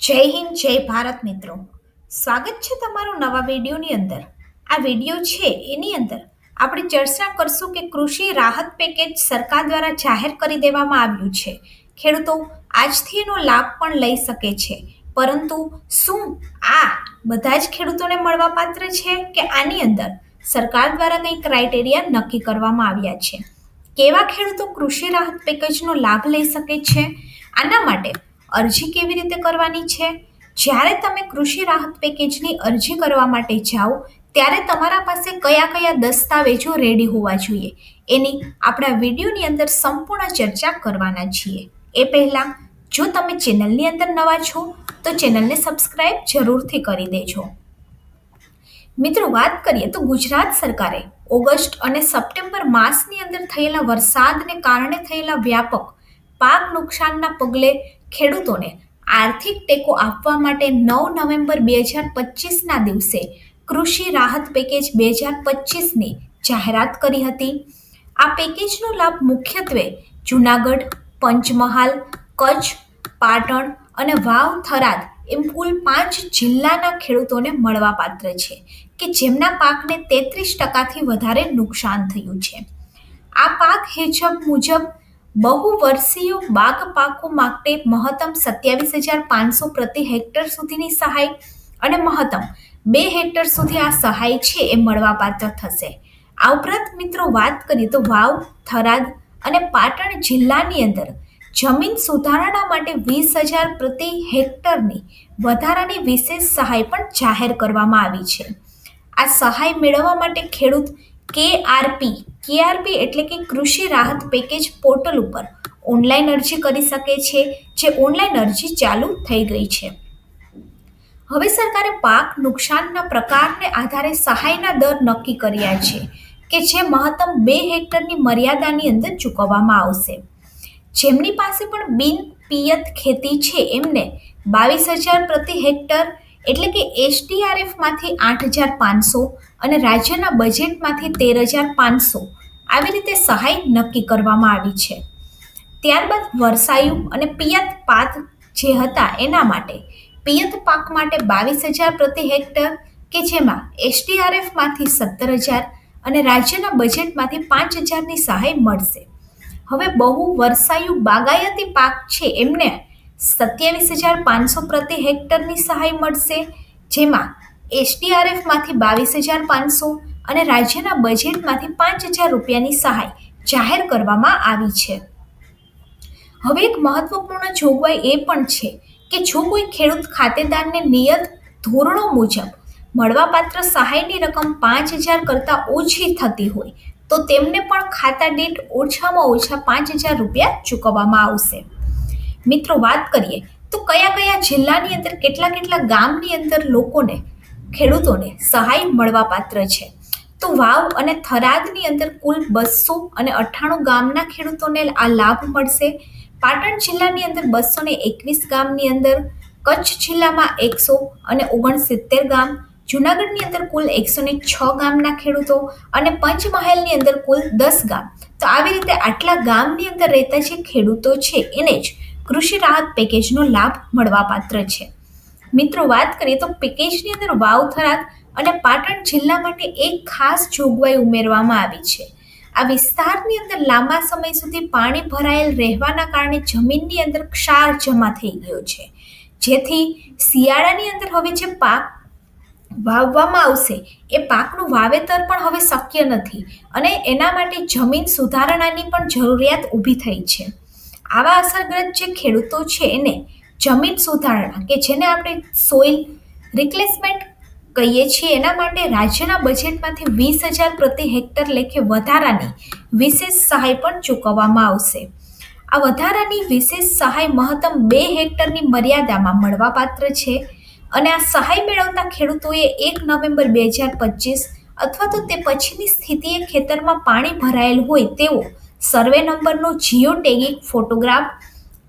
જય હિન્દ, જય ભારત મિત્રો. સ્વાગત છે તમારું નવા વિડીયોની અંદર. આ વીડિયો છે એની અંદર આપણે ચર્ચા કરશું કે કૃષિ રાહત પેકેજ સરકાર દ્વારા જાહેર કરી દેવામાં આવ્યું છે. ખેડૂતો આજથી એનો લાભ પણ લઈ શકે છે. પરંતુ શું આ બધા જ ખેડૂતોને મળવાપાત્ર છે કે આની અંદર સરકાર દ્વારા કંઈ ક્રાઇટેરિયા નક્કી કરવામાં આવ્યા છે? કેવા ખેડૂતો કૃષિ રાહત પેકેજનો લાભ લઈ શકે છે? આના માટે અરજી કેવી રીતે કરવાની છે? જ્યારે તમે કૃષિ રાહત પેકેજની અરજી કરવા માટે જાઓ, ત્યારે તમારા પાસે કયા કયા દસ્તાવેજો રેડી હોવા જોઈએ? એની આપણા વિડીયોની અંદર સંપૂર્ણ ચર્ચા કરવાના છીએ. એ પહેલાં, જો તમે ચેનલની અંદર નવા છો, તો ચેનલને સબસ્ક્રાઇબ જરૂરથી કરી દેજો. મિત્રો, વાત કરીએ તો ગુજરાત સરકારે ઓગસ્ટ અને સપ્ટેમ્બર માસની અંદર થયેલા વરસાદને કારણે થયેલા વ્યાપક પાક નુકસાનના પગલે ખેડૂતોને આર્થિક ટેકો આપવા માટે નવ નવેમ્બર બે હજાર પચીસના દિવસે કૃષિ રાહત પેકેજ બે હજાર પચીસની જાહેરાત કરી હતી. આ પેકેજનો લાભ મુખ્યત્વે જુનાગઢ, પંચમહાલ, કચ્છ, પાટણ અને વાવ, થરાદ એમ કુલ પાંચ જિલ્લાના ખેડૂતોને મળવાપાત્ર છે કે જેમના પાકને તેત્રીસ ટકાથી વધારે નુકસાન થયું છે. આ પાક હેજબ મુજબ બહુ વર્ષીય બાગ પાકો માટે મહત્તમ સત્યાવીસ હજાર પાંચસો પ્રતિ હેક્ટર સુધીની સહાય અને મહત્તમ બે હેક્ટર સુધી આ સહાય છે એ મળવાપાત્ર થશે. આ ઉપરાંત મિત્રો વાત કરીએ તો વાવ, થરાદ અને પાટણ જિલ્લાની અંદર જમીન સુધારણા માટે વીસ હજાર પ્રતિ હેક્ટરની વધારાની વિશેષ સહાય પણ જાહેર કરવામાં આવી છે. આ સહાય મેળવવા માટે ખેડૂત કેઆરપી. કેઆરપી એટલે કે કૃષિ રાહત પેકેજ પોર્ટલ ઉપર ઓનલાઈન અરજી કરી શકે છે, જે ઓનલાઈન અરજી ચાલુ થઈ ગઈ છે. હવે સરકારે પાક નુકસાનના પ્રકારને આધારે સહાયના દર નક્કી કર્યા છે, કે જે મહત્તમ બે હેક્ટરની મર્યાદાની અંદર ચૂકવવામાં આવશે. જેમની પાસે પણ બિન પિયત ખેતી છે એમને બાવીસ હજાર પ્રતિ હેક્ટર એટલે કે એસડીઆરએફમાંથી આઠ હજાર પાંચસો અને રાજ્યના બજેટમાંથી તેર હજાર પાંચસો આવી રીતે સહાય નક્કી કરવામાં આવી છે. ત્યારબાદ વરસાયુ અને પિયત પાક જે હતા એના માટે પિયત પાક માટે બાવીસ હજાર પ્રતિ હેક્ટર કે જેમાં એસડીઆરએફમાંથી સત્તર હજાર અને રાજ્યના બજેટમાંથી પાંચ હજારની સહાય મળશે. હવે બહુ વર્ષાયુ બાગાયતી પાક છે એમને સત્યાવીસ હજાર પાંચસો પ્રતિ હેક્ટરની સહાય મળશે, જેમાં એસડીઆરએફમાંથી બાવીસ હજાર પાંચસો અને રાજ્યના બજેટમાંથી પાંચ હજાર રૂપિયાની સહાય જાહેર કરવામાં આવી છે. હવે એક મહત્વપૂર્ણ જોગવાઈ એ પણ છે કે જો કોઈ ખેડૂત ખાતેદારને નિયત ધોરણો મુજબ મળવાપાત્ર સહાયની રકમ પાંચ હજાર કરતાં ઓછી થતી હોય, તો તેમને પણ ખાતા દીઠ ઓછામાં ઓછા પાંચ હજાર રૂપિયા ચૂકવવામાં આવશે. મિત્રો, વાત કરીએ તો કયા કયા જિલ્લાની અંદર કેટલા કેટલા ગામની અંદર લોકોને, ખેડૂતોને સહાય મળવા પાત્ર છે? તો વાવ અને થરાદની અંદર કુલ બસો અને અઠ્ઠાણું ગામના ખેડૂતોને આ લાભ મળશે. પાટણ જિલ્લાની અંદર બસો ને એકવીસ ગામની અંદર, કચ્છ જિલ્લામાં એકસો અને ઓગણસિત્તેર ગામ, જુનાગઢની અંદર કુલ એકસો ને છ ગામના ખેડૂતો અને પંચમહાલની અંદર કુલ દસ ગામ. તો આવી રીતે આટલા ગામની અંદર રહેતા જે ખેડૂતો છે, એને જ કૃષિ રાહત પેકેજનો લાભ મળવાપાત્ર છે. મિત્રો, વાત કરીએ તો પેકેજની અંદર વાવ થરાદ અને પાટણ જિલ્લા માટે એક ખાસ જોગવાઈ ઉમેરવામાં આવી છે. આ વિસ્તારની અંદર લાંબા સમય સુધી પાણી ભરાયેલ રહેવાના કારણે જમીનની અંદર ક્ષાર જમા થઈ ગયો છે. જેથી શિયાળાની અંદર હવે જે પાક વાવવામાં આવશે, એ પાકનું વાવેતર પણ હવે શક્ય નથી અને એના માટે જમીન સુધારણાની પણ જરૂરિયાત ઊભી થઈ છે. આવા અસરગ્રસ્ત જે ખેડૂતો છે એને જમીન સુધારણા કે જેને આપણે સોઇલ રિપ્લેસમેન્ટ કહીએ છીએ, એના માટે રાજ્યના બજેટમાંથી વીસ હજાર પ્રતિ હેક્ટર લેખે વધારાની વિશેષ સહાય પણ ચૂકવવામાં આવશે. આ વધારાની વિશેષ સહાય મહત્તમ બે હેક્ટરની મર્યાદામાં મળવાપાત્ર છે અને આ સહાય મેળવતા ખેડૂતોએ એક નવેમ્બર બે હજાર પચીસ અથવા તો તે પછીની સ્થિતિએ ખેતરમાં પાણી ભરાયેલ હોય તેવો સર્વે નંબરનો જીઓ ટેગિંગ, ફોટોગ્રાફ,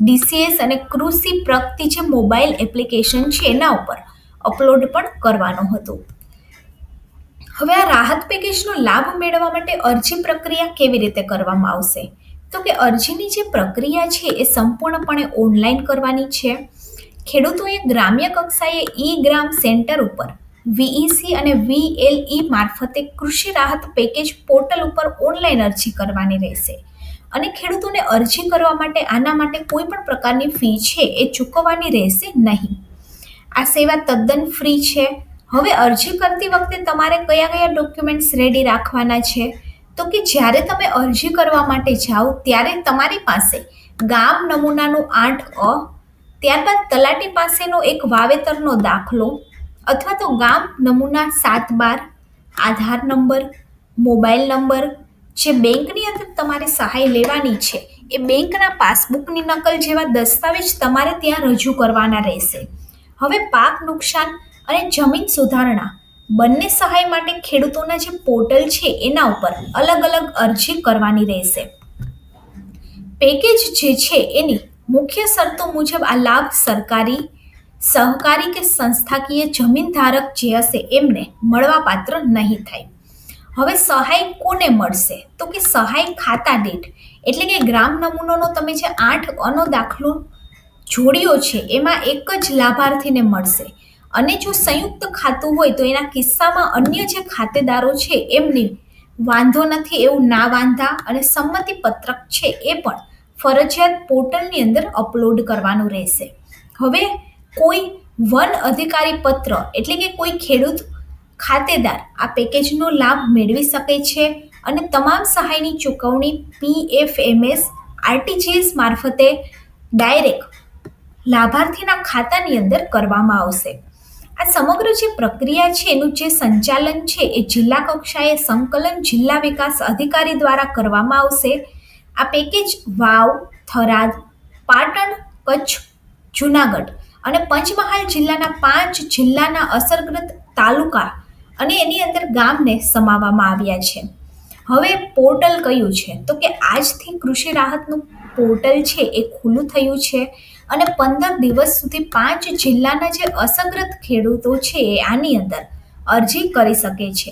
ડીસીએસ અને કૃષિ પ્રગતિ જે મોબાઈલ એપ્લિકેશન છે એના ઉપર અપલોડ પણ કરવાનો હતો. હવે આ રાહત પેકેજનો લાભ મેળવવા માટે અરજી પ્રક્રિયા કેવી રીતે કરવામાં આવશે? તો કે અરજીની જે પ્રક્રિયા છે એ સંપૂર્ણપણે ઓનલાઈન કરવાની છે. ખેડૂતોએ ગ્રામ્ય કક્ષાએ ઈ ગ્રામ સેન્ટર ઉપર વીઈસી અને વીએલઈ મારફતે કૃષિ રાહત પેકેજ પોર્ટલ ઉપર ઓનલાઈન અરજી કરવાની રહેશે. અને ખેડૂતોને અરજી કરવા માટે આના માટે કોઈ પણ પ્રકારની ફી છે એ ચૂકવવાની રહેશે નહીં. આ સેવા તદ્દન ફ્રી છે. હવે અરજી કરતી વખતે તમારે કયા કયા ડોક્યુમેન્ટ્સ રેડી રાખવાના છે? તો કે જ્યારે તમે અરજી કરવા માટે જાઓ, ત્યારે તમારી પાસે ગામ નમૂનાનું આઠ અ, ત્યારબાદ તલાટી પાસેનો એક વાવેતરનો દાખલો અથવા તો ગામ નમૂના સાત બાર, આધાર નંબર, મોબાઈલ નંબર, જે બેંકની અંદર તમારે સહાય લેવાની છે, એ બેંકના પાસબુકની નકલ જેવા દસ્તાવેજ તમારે ત્યાં રજૂ કરવાના રહેશે. હવે પાક નુકસાન અને જમીન સુધારણા, બંને સહાય માટે ખેડૂતોના જે પોર્ટલ છે, એના ઉપર અલગ અલગ અરજી કરવાની રહેશે. પેકેજ જે છે, એની મુખ્ય શરતો મુજબ આ લાભ સરકારી સહકારી કે સંસ્થાકીય જમીન ધારક જે હશે એમને મળવાપાત્ર નહીં થાય. હવે સહાય કોને મળશે? તો કે સહાય ખાતા દીઠ. એટલે કે ગ્રામ નમૂનાનો તમે જે આઠ અનો દાખલો જોડ્યો છે, એમાં એક જ લાભાર્થીને મળશે. અને જો સંયુક્ત ખાતું હોય તો એના કિસ્સામાં અન્ય જે ખાતેદારો છે, એમની વાંધો નથી, એવું ના વાંધા અને સંમતિ પત્રક છે, એ પણ ફરજિયાત પોર્ટલની અંદર અપલોડ કરવાનું રહેશે. હવે કોઈ વન અધિકારી પત્ર એટલે કે કોઈ ખેડૂત ખાતેદાર આ પેકેજનો લાભ મેળવી શકે છે અને તમામ સહાયની ચૂકવણી પીએફએમએસ આરટીજીએસ મારફતે ડાયરેક્ટ લાભાર્થીના ખાતાની અંદર કરવામાં આવશે. આ સમગ્ર જે પ્રક્રિયા છે, એનું જે સંચાલન છે, એ જિલ્લા કક્ષાએ સંકલન જિલ્લા વિકાસ અધિકારી દ્વારા કરવામાં આવશે. આ પેકેજ વાવ, થરાદ, પાટણ, કચ્છ, જુનાગઢ અને પંચમહાલ જિલ્લાના પાંચ જિલ્લાના અસરગ્રસ્ત તાલુકા અને એની અંદર ગામને સમાવવામાં આવ્યા છે. હવે પોર્ટલ કયું છે? તો કે આજથી કૃષિ રાહતનું પોર્ટલ છે એ ખુલ્લું થયું છે અને પંદર દિવસ સુધી પાંચ જિલ્લાના જે અસંગ્રત ખેડૂતો છે એ આની અંદર અરજી કરી શકે છે.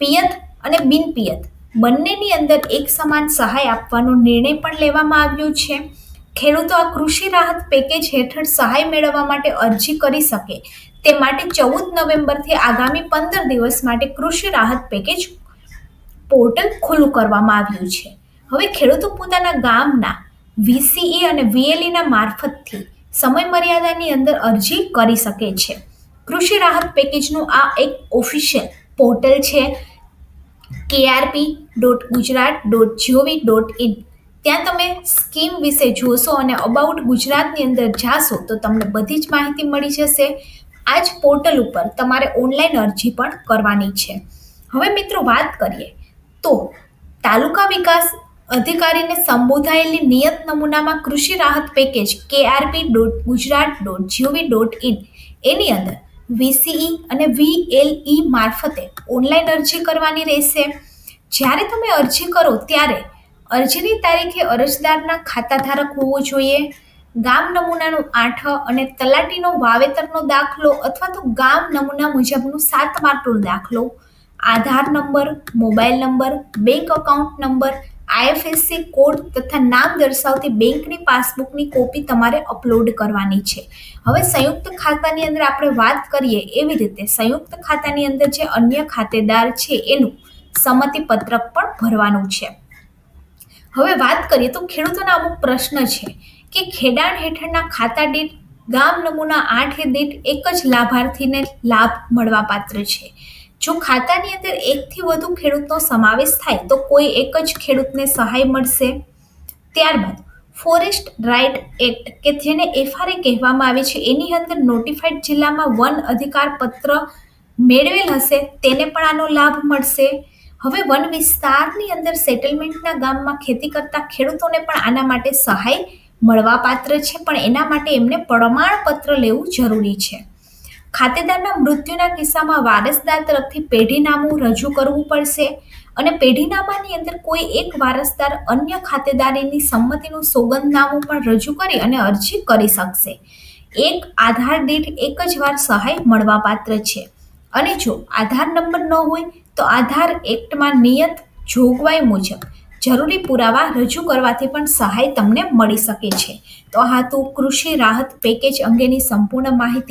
પિયત અને બિનપિયત બંનેની અંદર એક સમાન સહાય આપવાનો નિર્ણય પણ લેવામાં આવ્યો છે. ખેડૂતો આ કૃષિ રાહત પેકેજ હેઠળ સહાય મેળવવા માટે અરજી કરી શકે તે માટે ચૌદ નવેમ્બરથી આગામી પંદર દિવસ માટે કૃષિ રાહત પેકેજ પોર્ટલ ખુલ્લું કરવામાં આવ્યું છે. હવે ખેડૂતો પોતાના ગામના વીસીઈ અને વીએલઈના મારફતથી સમય મર્યાદાની અંદર અરજી કરી શકે છે. કૃષિ રાહત પેકેજનું આ એક ઓફિશિયલ પોર્ટલ છે. KRP dot Gujarat dot GOV dot in ત્યાં તમે સ્કીમ વિશે જોશો અને અબાઉટ ગુજરાતની અંદર જાશો, તો તમને બધી જ માહિતી મળી જશે. આ જ પોર્ટલ ઉપર તમારે ઓનલાઈન અરજી પણ કરવાની છે. હવે મિત્રો વાત કરીએ, તો તાલુકા વિકાસ અધિકારીને સંબોધાયેલી નિયત નમૂનામાં કૃષિ રાહત package KRP dot Gujarat dot GOV dot in એની અંદર વીસીઈ અને વીએલઈ મારફતે ઓનલાઈન અરજી કરવાની રહેશે. જ્યારે તમે અરજી કરો ત્યારે અરજીની તારીખે અરજદારના ખાતાધારક હોવો જોઈએ. ગામ નમૂનાનું આઠ અને તલાટીનો વાવેતરનો દાખલો અથવા તો ગામ નમૂના મુજબનું સાત માર્કનો દાખલો, Aadhaar number, mobile number, bank account number, IFSC code તથા નામ દર્શાવતી બેંકની પાસબુકની કોપી તમારે અપલોડ કરવાની છે. હવે સંયુક્ત ખાતાની અંદર આપણે વાત કરીએ એવી રીતે સંયુક્ત ખાતાની અંદર જે અન્ય ખાતેદાર છે એનું સંમતિ પત્રક પણ ભરવાનું છે. હવે વાત કરીએ તો ખેડૂતોના અમુક પ્રશ્ન છે કે ખેડાણ હેઠળના ખાતા દીઠ, ગામ નમૂના આઠ દીઠ એક જ લાભાર્થીને લાભ મળવાપાત્ર છે. જો ખાતાની અંદર એકથી વધુ ખેડૂતનો સમાવેશ થાય તો કોઈ એક જ ખેડૂતને સહાય મળશે? ત્યારબાદ, ફોરેસ્ટ રાઇટ એક્ટ કે જેને એફઆરએ કહેવામાં આવે છે, એની અંદર નોટિફાઈડ જિલ્લામાં વન અધિકાર પત્ર મેળવેલ હશે, તેને પણ આનો લાભ મળશે? હવે વન વિસ્તારની અંદર સેટલમેન્ટના ગામમાં ખેતી કરતા ખેડૂતોને પણ આના માટે સહાય મળવાપાત્ર છે, પણ એના માટે એમને પ્રમાણપત્ર લેવું જરૂરી છે. ખાતેદારના મૃત્યુના કિસ્સામાં વારસદાર તરફથી પેઢીનામું રજૂ કરવું પડશે અને પેઢીનામાની અંદર કોઈ એક વારસદાર અન્ય ખાતેદારીની સંમતિનું સોગંદનામું પણ રજૂ કરી અને અરજી કરી શકશે. એક આધાર દીઠ એક જ વાર સહાય મળવાપાત્ર છે. અને જો આધાર નંબર ન હોય તો આધાર એક્ટમાં નિયત જોગવાઈ મુજબ જરૂરી પુરાવા રજૂ કરવાથી પણ સહાય તમને મળી શકે છે. તો આ હતું કૃષિ રાહત પેકેજ અંગેની સંપૂર્ણ માહિતી.